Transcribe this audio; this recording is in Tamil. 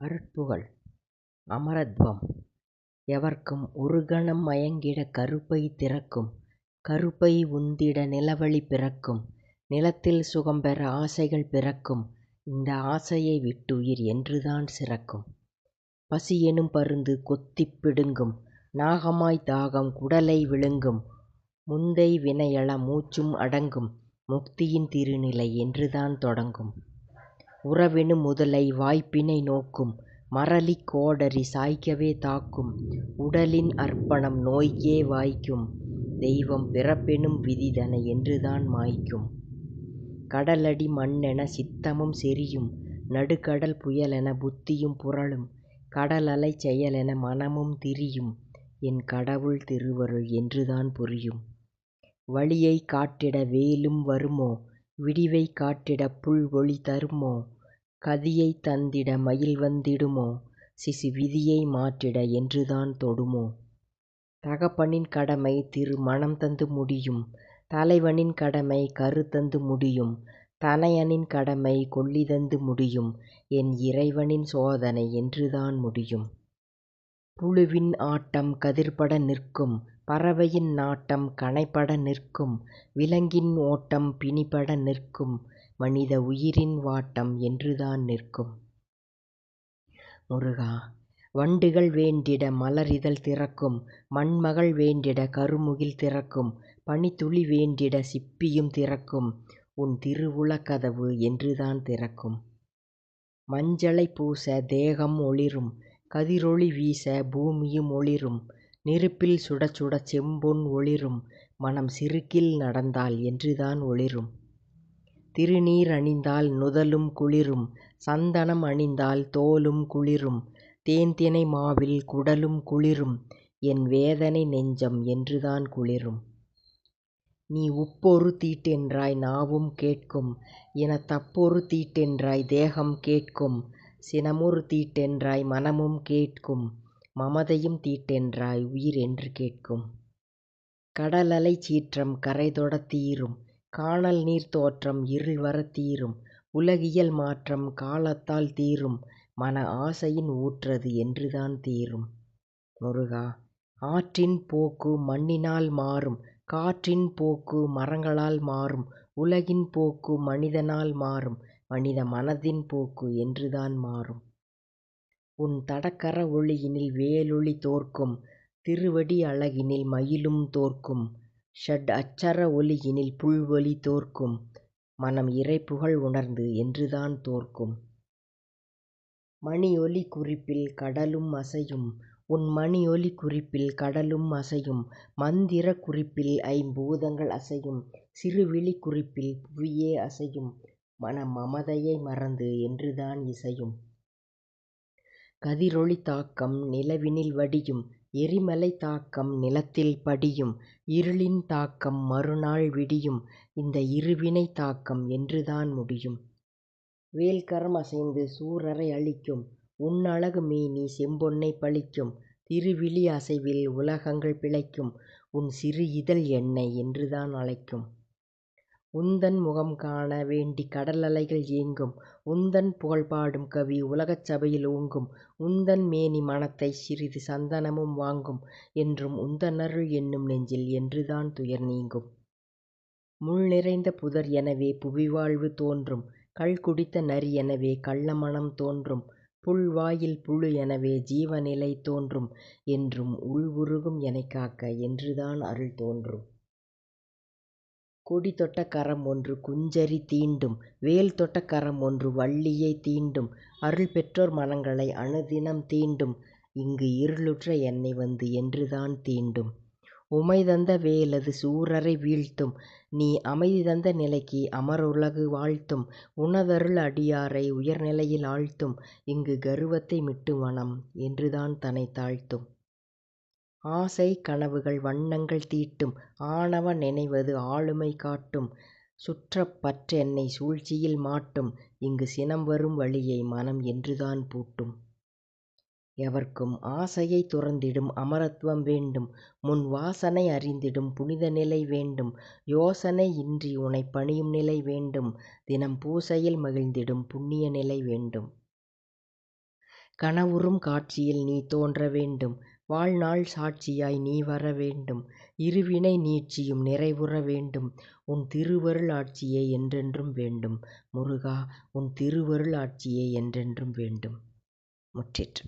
அருட்புகழ் அமரத்வம். எவர்க்கும் ஒருகணம் மயங்கிடக் கருப்பை திறக்கும். கருப்பை உந்திட நிலவழி பிறக்கும். நிலத்தில் சுகம்பெற ஆசைகள் பிறக்கும். இந்த ஆசையை விட்டுயிர் என்றுதான் சிறக்கும். பசியெனும் பருந்து கொத்திப் பிடுங்கும். நாகமாய்த் தாகம் குடலை விழுங்கும். முந்தை வினையள மூச்சும் அடங்கும். முக்தியின் திருநிலை என்றுதான் தொடங்கும். உறவெனும் முதலை வாய்ப்பினை நோக்கும். மறலிக் கோடரி சாய்க்கவே தாக்கும். உடலின் அர்ப்பணம் நோய்க்கே வாய்க்கும். தெய்வம் பிறப்பெனும் விதிதனை என்றுதான் மாய்க்கும். கடலடி மண்ணென சித்தமும் செரியும் நடுக்கடல் புயலென புத்தியும் புரளும். கடலலைச் செயலென மனமும் திரியும். என் கடவுள் திருவருள் என்றுதான் புரியும். வழியைக் காட்டிட வேலும் வருமோ? விடிவைக் காட்டிடப் புல்வொளி தருமோ? கதியைத் தந்திட மயில் வந்திடுமோ? சிசு விதியை மாற்றிட என்றுதான் தொடுமோ? தகப்பனின் கடமை திரு மணம் தந்து முடியும். தலைவனின் கடமை கரு தந்து முடியும். தனையனின் கடமை கொள்ளி தந்து முடியும். என் இறைவனின் சோதனை என்றுதான் முடியும். புழுவின் ஆட்டம் கதிர்பட நிற்கும். பறவையின் நாட்டம் கனைபட நிற்கும். விலங்கின் ஓட்டம் பிணிபட நிற்கும். மனித உயிரின் வாட்டம் என்றுதான் நிற்கும். முருகா வண்டுகள் வேண்டிட மலரிதழ் திறக்கும் மண்மகள் வேண்டிட கருமுகில் திறக்கும் பனித்துளி வேண்டிட சிப்பியும் திறக்கும் உன் திருவுளக் கதவு என்றுதான் திறக்கும். மஞ்சளைப் பூச தேகம் ஒளிரும் கதிரொளி வீச பூமியும் ஒளிரும் நெருப்பில் சுடச் சுடச் செம்பொன் ஒளிரும் மனம் சிறுக்கில் நடந்தால் என்றுதான் ஒளிரும். திருநீர் அணிந்தால் நுதலும் குளிரும் சந்தனம் அணிந்தால் தோலும் குளிரும் தேன்தினை மாவில் குடலும் குளிரும் என் வேதனை நெஞ்சம் என்றுதான் குளிரும். நீ உப்பொரு தீட்டென்றாய் நாவும் கேட்கும் எனத் தப்பொரு தீட்டென்றாய் தேகம் கேட்கும் சினமொரு தீட்டென்றாய் மனமும் கேட்கும் மமதையும் தீட்டென்றாய் உயிர் என்று கேட்கும். கடலலைச் சீற்றம் கரைதொடத் தீரும் கானல் நீர் தோற்றம் இருள் வரத் தீரும். உலகியல் மாற்றம் காலத்தால் தீரும். மன ஆசையின் ஊற்றது என்றுதான் தீரும். முருகா ஆற்றின் போக்கு மண்ணினால் மாறும். காற்றின் போக்கு மரங்களால் மாறும். உலகின் போக்கு மனிதனால் மாறும். மனித மனதின் போக்கு என்றுதான் மாறும். உன் தடக்கர ஒளியினில் வேலொளி தோற்கும். திருவடி அழகினில் மயிலும் தோற்கும். ஷட் அச்சற ஒலியினில் புல்வொலி தோற்கும். மனம் இறைப்புகழ் உணர்ந்து என்றுதான் தோற்கும். மணியொலி குறிப்பில் கடலும் அசையும். உன் மணியொலி குறிப்பில் கடலும் அசையும். மந்திரக் குறிப்பில் ஐம்பூதங்கள் அசையும். சிறுவிழி குறிப்பில் புவியே அசையும். மனம் மமதையை மறந்து என்றுதான் இசையும். கதிரொளி தாக்கம் நிலவினில் வடியும். எரிமலை தாக்கம் நிலத்தில் படியும் இருளின் தாக்கம் மறுநாள் விடியும் இந்த இருவினை தாக்கம் என்றுதான் முடியும். வேல்கரம் அசைந்து சூரரை அழிக்கும் உன் அழகு மேனி செம்பொன்னைப் பழிக்கும் திருவிழி அசைவில் உலகங்கள் பிழைக்கும் உன் சிறு இதழ் என்னை என்றுதான் அழைக்கும். உந்தன் முகம் காண வேண்டிக் கடலலைகள் ஏங்கும். உந்தன் புகழ் பாடும் கவி உலகச் சபையில் ஓங்கும். உந்தன் மேனி மணத்தைச் சிறிது சந்தனமும் வாங்கும். என்றும் உந்தனருள் என்னும் நெஞ்சில் என்றுதான் துயர் நீங்கும். முள் நிறைந்த புதர் எனவே புவிவாழ்வு தோன்றும். கள் குடித்த நரி எனவே கள்ள மனம் தோன்றும். புல் வாயில் புழு எனவே ஜீவநிலை தோன்றும். என்றும் உள் உருகும் எனைக் காக்க என்றுதான் அருள் தோன்றும். கொடி தொட்ட கரம் ஒன்று குஞ்சரி தீண்டும் வேல் தொட்ட கரம் ஒன்று வள்ளியை தீண்டும் அருள் பெற்றோர் மனங்களை அனுதினம் தீண்டும் இங்கு இருளுற்ற என்னை வந்து என்றுதான் தீண்டும். உமை தந்த வேலது சூரரை வீழ்த்தும் நீ அமைதி தந்த நிலைக்கு அமருலகு வாழ்த்தும் உனதருள் அடியாரை உயர்நிலையில் ஆழ்த்தும் இங்கு கருவத்தை மிட்டு மனம் என்றுதான் தன்னை தாழ்த்தும். ஆசை கனவுகள் வண்ணங்கள் தீட்டும் ஆணவ நினைவது ஆளுமை காட்டும் சுற்றப் பற்றென்னை சூழ்ச்சியில் மாட்டும் இங்கு சினம் வரும் வழியை மனம் என்றுதான் பூட்டும். எவர்க்கும் ஆசையை துறந்திடும் அமரத்வம் வேண்டும் முன் வாசனை அறிந்திடும் புனித நிலை வேண்டும் யோசனை இன்றி உனைப் பணியும் நிலை வேண்டும் தினம் பூசையில் மகிழ்ந்திடும் புண்ணிய நிலை வேண்டும். கனவுறும் காட்சியில் நீ தோன்ற வேண்டும் வாழ்நாள் சாட்சியாய் நீ வர வேண்டும். இருவினை நீட்சியும் நிறைவுற வேண்டும். உன் திருவருள் ஆட்சியே என்றென்றும் வேண்டும். முருகா உன் திருவருள் ஆட்சியே என்றென்றும் வேண்டும். முற்றிற்று.